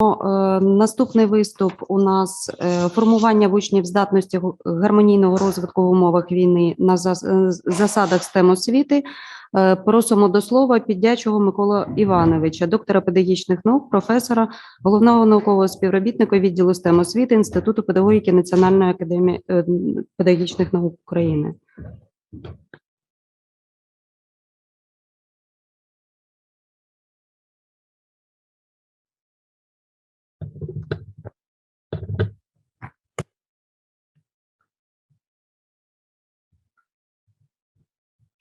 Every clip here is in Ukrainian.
Е, Наступний виступ у нас е, формування в учнів здатності гармонійного розвитку в умовах війни на е, засадах STEM освіти. Просимо до слова Піддячого Микола Івановича, доктора педагогічних наук, професора, головного наукового співробітника відділу STEM освіти Інституту педагогіки Національної академії педагогічних наук України.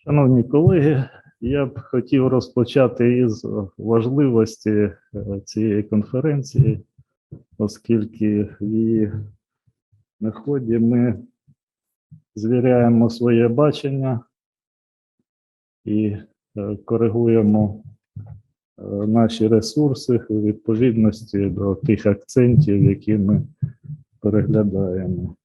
Шановні колеги, я б хотів розпочати із важливості е, цієї конференції, оскільки в її на ході ми звіряємо своє бачення і е, коригуємо е, наші ресурси у відповідності до тих акцентів, які ми переглядаємо.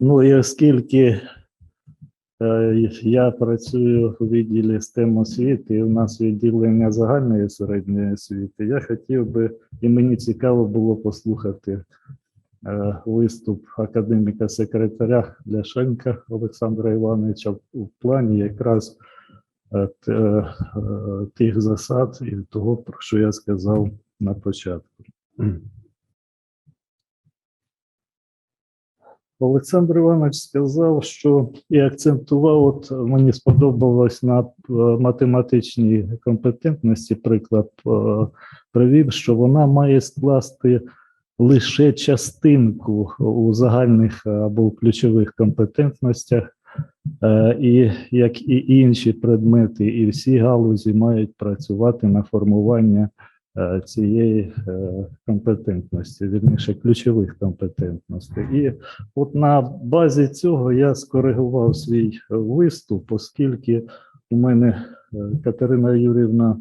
Ну і оскільки е, я працюю у відділі STEM освіти, і у нас відділення загальної середньої освіти, я хотів би, і мені цікаво було послухати е, виступ академіка секретаря Ляшенка Олександра Івановича в плані якраз е, тих засад і того, про що я сказав на початку. Олександр Іванович сказав, що і акцентував, от мені сподобалось на е, математичній компетентності, приклад е, привів, що вона має скласти лише частинку у загальних або в ключових компетентностях, е, і як і інші предмети, і всі галузі мають працювати на формування е, цієї е, компетентності, вірніше ключових компетентностей. І От на базі цього я скоригував свій е, виступ, оскільки у мене е, Катерина Юрівна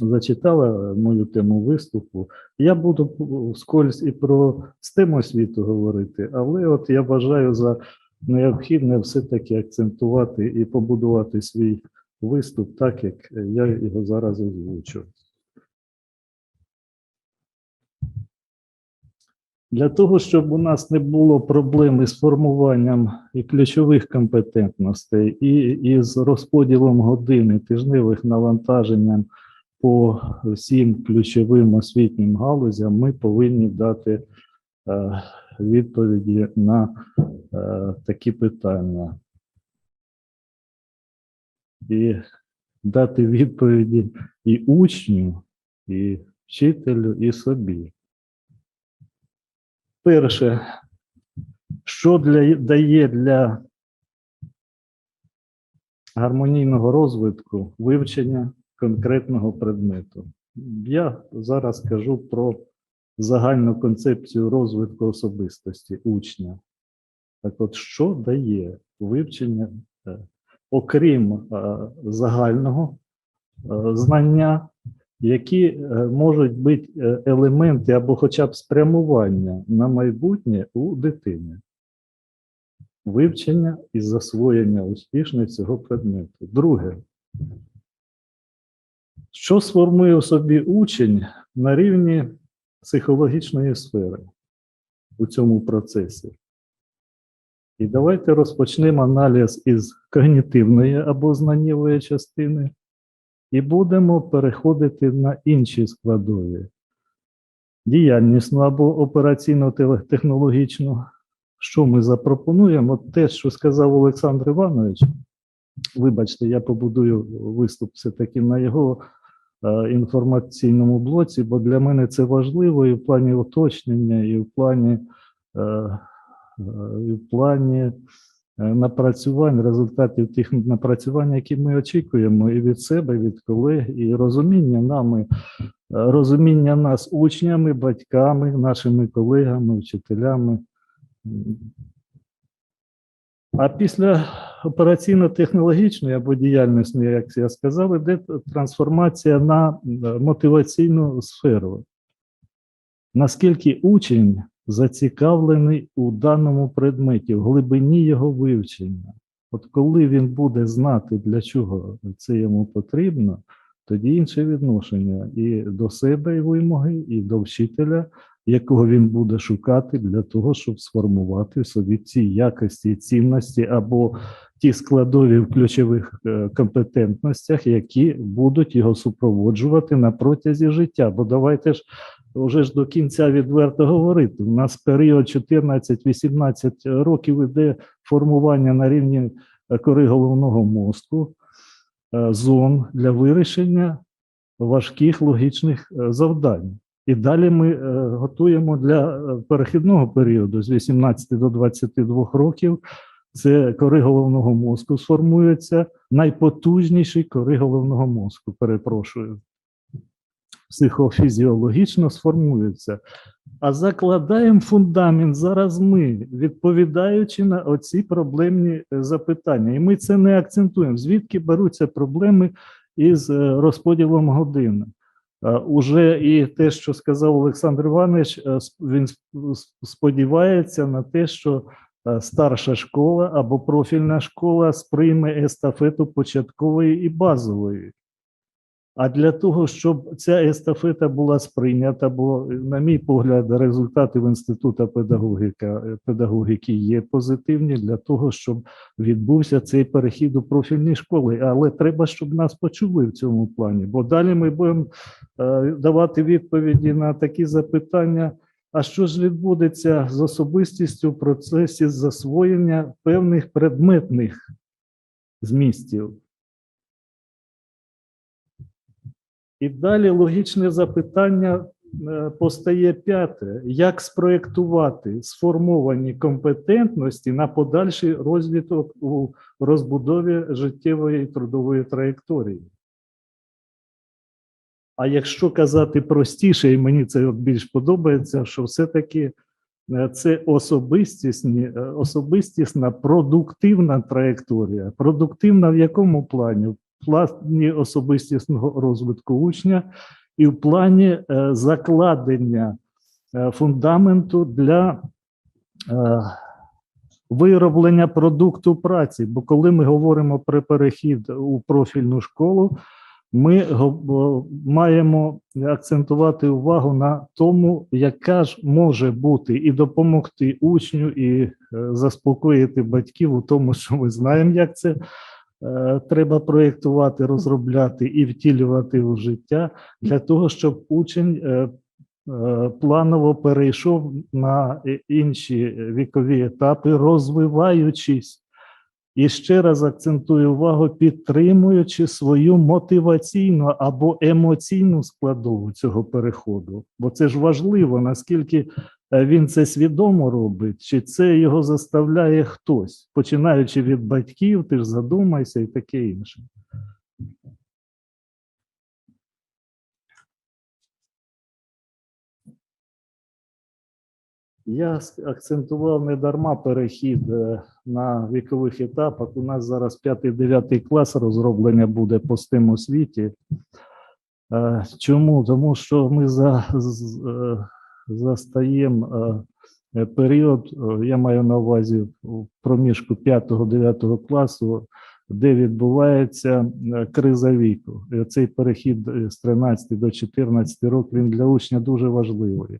зачитала мою тему виступу. Я буду вскользь і про STEM освіту говорити, але от я вважаю за необхідне все-таки акцентувати і побудувати свій виступ так, як я його зараз озвучу. Для того, щоб у нас не було проблем із формуванням і ключових компетентностей, і із розподілом годин і тижневих навантаженням по всім ключовим освітнім галузям, ми повинні дати е, відповіді на е, такі питання. І дати відповіді і учню, і вчителю, і собі. Перше, що для, дає для гармонійного розвитку вивчення конкретного предмету? Я зараз кажу про загальну концепцію розвитку особистості учня. Так от, що дає вивчення, е, окрім е, загального е, знання, які е, можуть бути е, елементи або хоча б спрямування на майбутнє у дитини. Вивчення і засвоєння успішне цього предмету. Друге, що сформує в собі учень на рівні психологічної сфери у цьому процесі? І давайте розпочнемо аналіз із когнітивної або знаннєвої частини, і будемо переходити на інші складові. Діяльнісну або операційно-технологічну. Що ми запропонуємо? Те, що сказав Олександр Іванович, вибачте, я побудую виступ все-таки на його е, інформаційному блоці, бо для мене це важливо і в плані уточнення, і в плані, е, е, і в плані напрацювань, результатів тих напрацювань, які ми очікуємо і від себе, і від колег, і розуміння нами, е, розуміння нас учнями, батьками, нашими колегами, вчителями. А після операційно-технологічної або діяльності, як я сказав, іде трансформація на е, мотиваційну сферу. Наскільки учень зацікавлений у даному предметі, в глибині його вивчення. От коли він буде знати, для чого це йому потрібно, тоді інше відношення і до себе і вимоги, і до вчителя, якого він буде шукати для того, щоб сформувати в собі ці якості, цінності або ті складові в ключових е, компетентностях, які будуть його супроводжувати на протязі життя. Бо давайте ж вже ж до кінця відверто говорити. У нас період 14-18 років іде формування на рівні е, кори головного мозку е, зон для вирішення важких логічних е, завдань. І далі ми готуємо для перехідного періоду з 18 до 22 років. Це кори головного мозку сформується найпотужніші кори головного мозку. Перепрошую, психофізіологічно сформуються. А закладаємо фундамент зараз ми, відповідаючи на оці проблемні е, запитання. І ми це не акцентуємо. Звідки беруться проблеми із е, розподілом годин? Е, Уже і те, що сказав Олександр Іванович, він сподівається на те, що старша школа або профільна школа сприйме естафету початкової і базової. А для того, щоб ця естафета була сприйнята, бо, на мій погляд, результати в інституту педагогіка, педагогіки є позитивні для того, щоб відбувся цей перехід у профільні школи. Але треба, щоб нас почули в цьому плані, бо далі ми будемо е, давати відповіді на такі запитання. А що ж відбудеться з особистістю в процесі засвоєння певних предметних змістів? І далі логічне запитання е, постає п'яте: як спроєктувати сформовані компетентності на подальший розвиток у розбудові життєвої і трудової траєкторії? А якщо казати простіше, і мені це більш подобається, що все-таки е, це е, особистісна продуктивна траєкторія. Продуктивна в якому плані? В плані особистісного розвитку учня і в плані е, закладення е, фундаменту для е, вироблення продукту праці. Бо коли ми говоримо про перехід у профільну школу, ми маємо акцентувати увагу на тому, яка ж може бути і допомогти учню, і заспокоїти батьків у тому, що ми знаємо, як це треба проєктувати, розробляти і втілювати у життя для того, щоб учень е, е, планово перейшов на інші вікові етапи, розвиваючись. І ще раз акцентую увагу, підтримуючи свою мотиваційну або емоційну складову цього переходу. Бо це ж важливо, наскільки е, він це свідомо робить, чи це його заставляє хтось, починаючи від батьків, ти ж задумайся і таке інше. Я акцентував не дарма перехід е, на вікових етапах. У нас зараз 5-9 клас розроблення буде по STEM освіті. Е, Чому? Тому що ми за, е, застаємо е, період, е, я маю на увазі в проміжку 5-9 класу, де відбувається е, криза віку. Цей перехід е, з 13 до 14 років він для учня дуже важливий.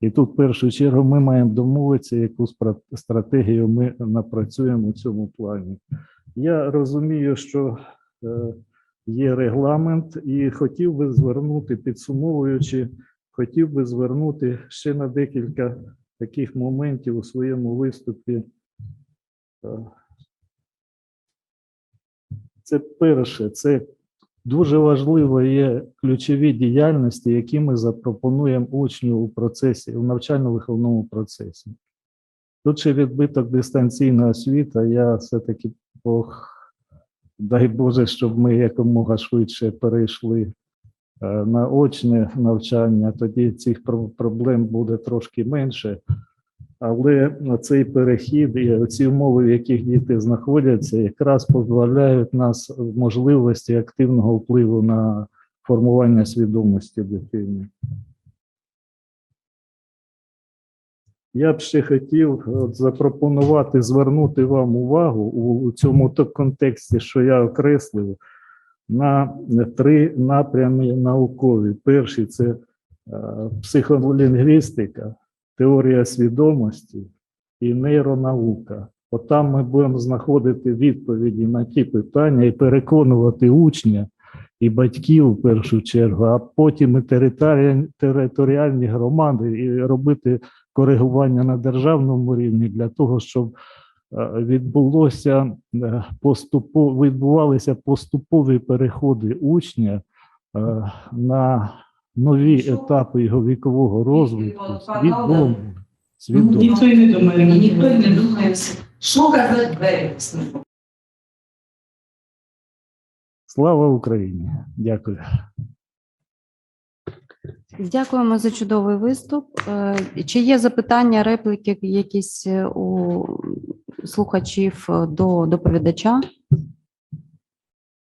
І тут, в першу чергу, ми маємо домовитися, яку стратегію ми напрацюємо у цьому плані. Я розумію, що е, є регламент, і хотів би звернути, підсумовуючи, хотів би звернути ще на декілька таких моментів у своєму виступі. Е, Це перше, це Дуже важливо є ключові діяльності, які ми запропонуємо учню у процесі, у навчально-виховному процесі. Тут ще відбиток дистанційної освіти. Я все-таки ох, дай Боже, щоб ми якомога швидше перейшли на очне навчання, тоді цих проблем буде трошки менше. Але цей перехід і ці умови, в яких діти знаходяться, якраз позбавляють нас можливості активного впливу на формування свідомості дитини. Я б ще хотів запропонувати звернути вам увагу у цьому контексті, що я окреслив, на три напрями наукові. Перший це е, психолінгвістика, теорія свідомості і нейронаука. От ми будемо знаходити відповіді на ті питання і переконувати учня і батьків в першу чергу, а потім і територіальні, громади і робити коригування на державному рівні для того, щоб відбулося е, поступово відбувалися поступові переходи учня е, на нові етапи його вікового розвитку. Свідомо, свідомо. Ніхто й не думає. Ніхто й не думає, що казати двері. Слава Україні! Дякую. Дякуємо за чудовий виступ. Е, Чи є запитання, репліки якісь е, у слухачів е, до доповідача?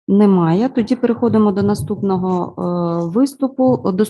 Немає. Тоді переходимо до наступного е, виступу. До